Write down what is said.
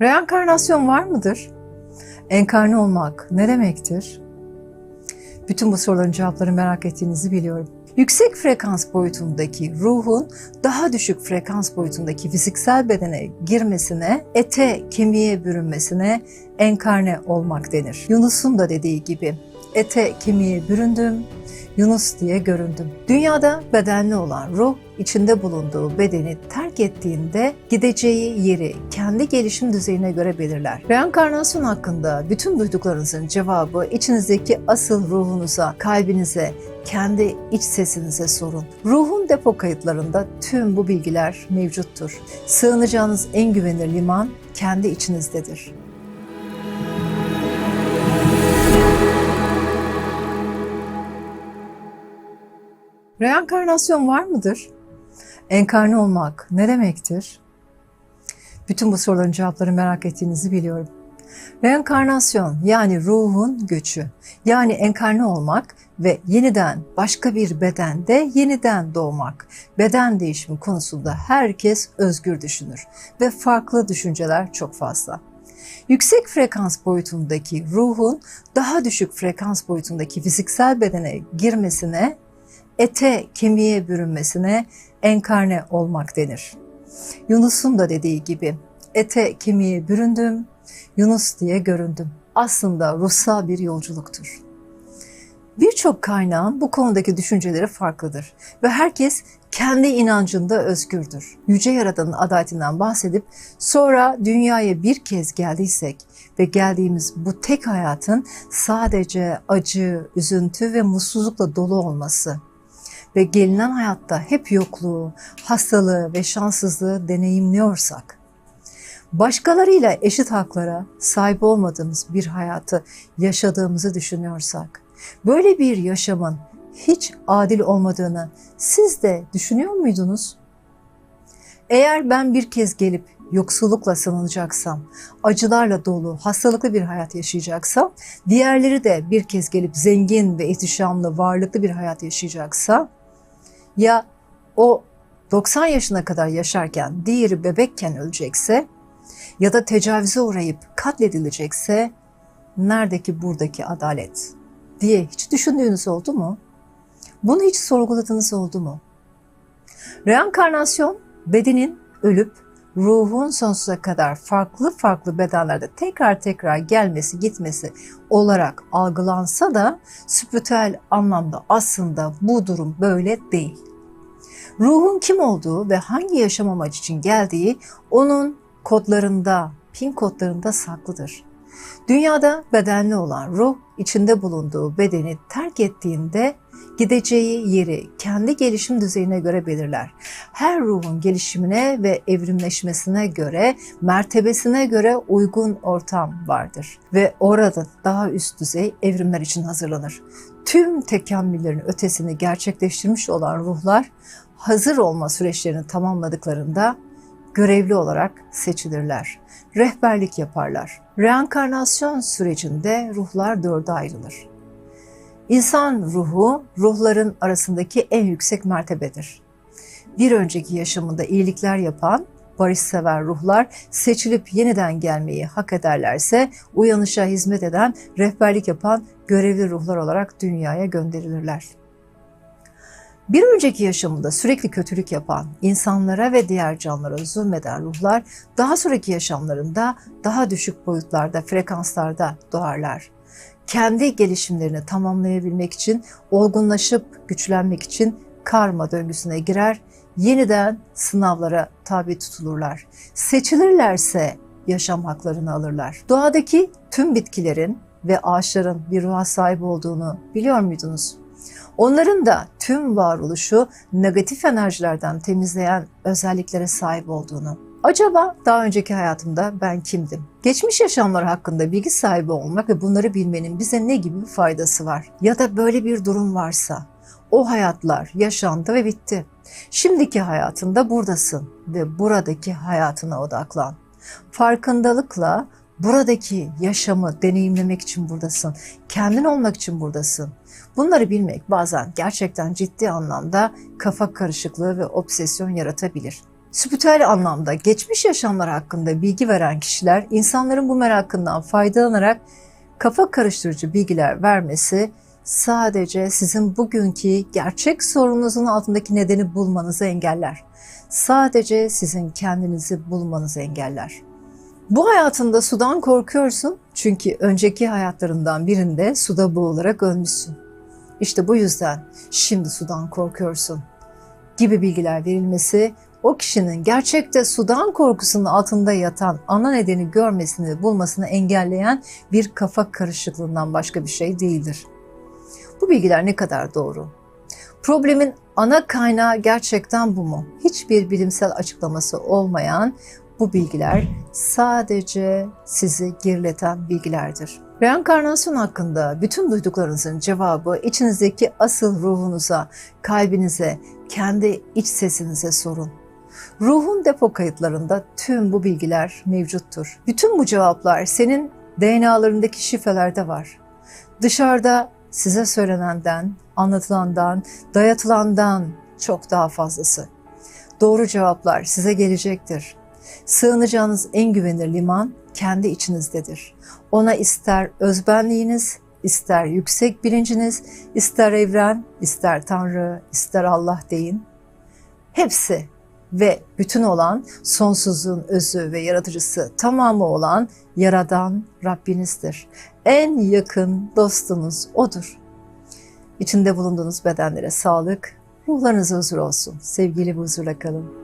Reenkarnasyon var mıdır? Enkarne olmak ne demektir? Bütün bu soruların cevaplarını merak ettiğinizi biliyorum. Yüksek frekans boyutundaki ruhun daha düşük frekans boyutundaki fiziksel bedene girmesine, ete, kemiğe bürünmesine enkarne olmak denir. Yunus'un da dediği gibi ete, kemiğe büründüm, Yunus diye göründüm. Dünyada bedenli olan ruh içinde bulunduğu bedeni terk ettiğinde gideceği yeri kendi gelişim düzeyine göre belirler. Reenkarnasyon hakkında bütün duyduklarınızın cevabı içinizdeki asıl ruhunuza, kalbinize, kendi iç sesinize sorun. Ruhun depo kayıtlarında tüm bu bilgiler mevcuttur. Sığınacağınız en güvenilir liman kendi içinizdedir. Reenkarnasyon var mıdır? Enkarne olmak ne demektir? Bütün bu soruların cevaplarını merak ettiğinizi biliyorum. Reenkarnasyon yani ruhun göçü, yani enkarne olmak ve yeniden başka bir bedende yeniden doğmak. Beden değişimi konusunda herkes özgür düşünür ve farklı düşünceler çok fazla. Yüksek frekans boyutundaki ruhun daha düşük frekans boyutundaki fiziksel bedene girmesine ete, kemiğe bürünmesine enkarne olmak denir. Yunus'un da dediği gibi ete, kemiğe büründüm, Yunus diye göründüm. Aslında ruhsal bir yolculuktur. Birçok kaynağın bu konudaki düşünceleri farklıdır ve herkes kendi inancında özgürdür. Yüce Yaradan'ın adaletinden bahsedip sonra dünyaya bir kez geldiysek ve geldiğimiz bu tek hayatın sadece acı, üzüntü ve mutsuzlukla dolu olması ve gelinen hayatta hep yokluğu, hastalığı ve şanssızlığı deneyimliyorsak, başkalarıyla eşit haklara sahip olmadığımız bir hayatı yaşadığımızı düşünüyorsak, böyle bir yaşamın hiç adil olmadığını siz de düşünüyor muydunuz? Eğer ben bir kez gelip yoksullukla sınanacaksam, acılarla dolu, hastalıklı bir hayat yaşayacaksam, diğerleri de bir kez gelip zengin ve ihtişamlı, varlıklı bir hayat yaşayacaksa, ya o 90 yaşına kadar yaşarken diğeri bebekken ölecekse ya da tecavüze uğrayıp katledilecekse nerede ki buradaki adalet diye hiç düşündüğünüz oldu mu? Bunu hiç sorguladığınız oldu mu? Reenkarnasyon bedenin ölüp ruhun sonsuza kadar farklı farklı bedenlerde tekrar tekrar gelmesi gitmesi olarak algılansa da spiritüel anlamda aslında bu durum böyle değil. Ruhun kim olduğu ve hangi yaşam amacı için geldiği onun kodlarında, pin kodlarında saklıdır. Dünyada bedenli olan ruh içinde bulunduğu bedeni terk ettiğinde gideceği yeri kendi gelişim düzeyine göre belirler. Her ruhun gelişimine ve evrimleşmesine göre, mertebesine göre uygun ortam vardır ve orada daha üst düzey evrimler için hazırlanır. Tüm tekamüllerin ötesini gerçekleştirmiş olan ruhlar hazır olma süreçlerini tamamladıklarında görevli olarak seçilirler. Rehberlik yaparlar. Reenkarnasyon sürecinde ruhlar dörde ayrılır. İnsan ruhu, ruhların arasındaki en yüksek mertebedir. Bir önceki yaşamında iyilikler yapan, barışsever ruhlar seçilip yeniden gelmeyi hak ederlerse uyanışa hizmet eden, rehberlik yapan görevli ruhlar olarak dünyaya gönderilirler. Bir önceki yaşamında sürekli kötülük yapan, insanlara ve diğer canlılara zulmeden ruhlar daha sonraki yaşamlarında daha düşük boyutlarda, frekanslarda doğarlar. Kendi gelişimlerini tamamlayabilmek için, olgunlaşıp güçlenmek için karma döngüsüne girer, yeniden sınavlara tabi tutulurlar. Seçilirlerse yaşam haklarını alırlar. Doğadaki tüm bitkilerin ve ağaçların bir ruha sahip olduğunu biliyor muydunuz? Onların da tüm varoluşu negatif enerjilerden temizleyen özelliklere sahip olduğunu. Acaba daha önceki hayatımda ben kimdim? Geçmiş yaşamlar hakkında bilgi sahibi olmak ve bunları bilmenin bize ne gibi bir faydası var? Ya da böyle bir durum varsa o hayatlar yaşandı ve bitti. Şimdiki hayatında buradasın ve buradaki hayatına odaklan. Farkındalıkla buradaki yaşamı deneyimlemek için buradasın. Kendin olmak için buradasın. Bunları bilmek bazen gerçekten ciddi anlamda kafa karışıklığı ve obsesyon yaratabilir. Spiritüel anlamda geçmiş yaşamlar hakkında bilgi veren kişiler insanların bu merakından faydalanarak kafa karıştırıcı bilgiler vermesi sadece sizin bugünkü gerçek sorununuzun altındaki nedeni bulmanızı engeller. Sadece sizin kendinizi bulmanızı engeller. Bu hayatında sudan korkuyorsun çünkü önceki hayatlarından birinde suda boğularak ölmüşsün. İşte bu yüzden şimdi sudan korkuyorsun gibi bilgiler verilmesi o kişinin gerçekte sudan korkusunun altında yatan ana nedeni görmesini bulmasını engelleyen bir kafa karışıklığından başka bir şey değildir. Bu bilgiler ne kadar doğru? Problemin ana kaynağı gerçekten bu mu? Hiçbir bilimsel açıklaması olmayan bu bilgiler sadece sizi gerileten bilgilerdir. Reenkarnasyon hakkında bütün duyduklarınızın cevabı içinizdeki asıl ruhunuza, kalbinize, kendi iç sesinize sorun. Ruhun depo kayıtlarında tüm bu bilgiler mevcuttur. Bütün bu cevaplar senin DNA'larındaki şifrelerde var. Dışarıda size söylenenden, anlatılandan, dayatılandan çok daha fazlası. Doğru cevaplar size gelecektir. Sığınacağınız en güvenilir liman kendi içinizdedir. Ona ister özbenliğiniz, ister yüksek bilinciniz, ister evren, ister Tanrı, ister Allah deyin. Hepsi ve bütün olan sonsuzluğun özü ve yaratıcısı tamamı olan Yaradan Rabbinizdir. En yakın dostunuz O'dur. İçinde bulunduğunuz bedenlere sağlık, ruhlarınıza huzur olsun. Sevgili ve huzurla kalın.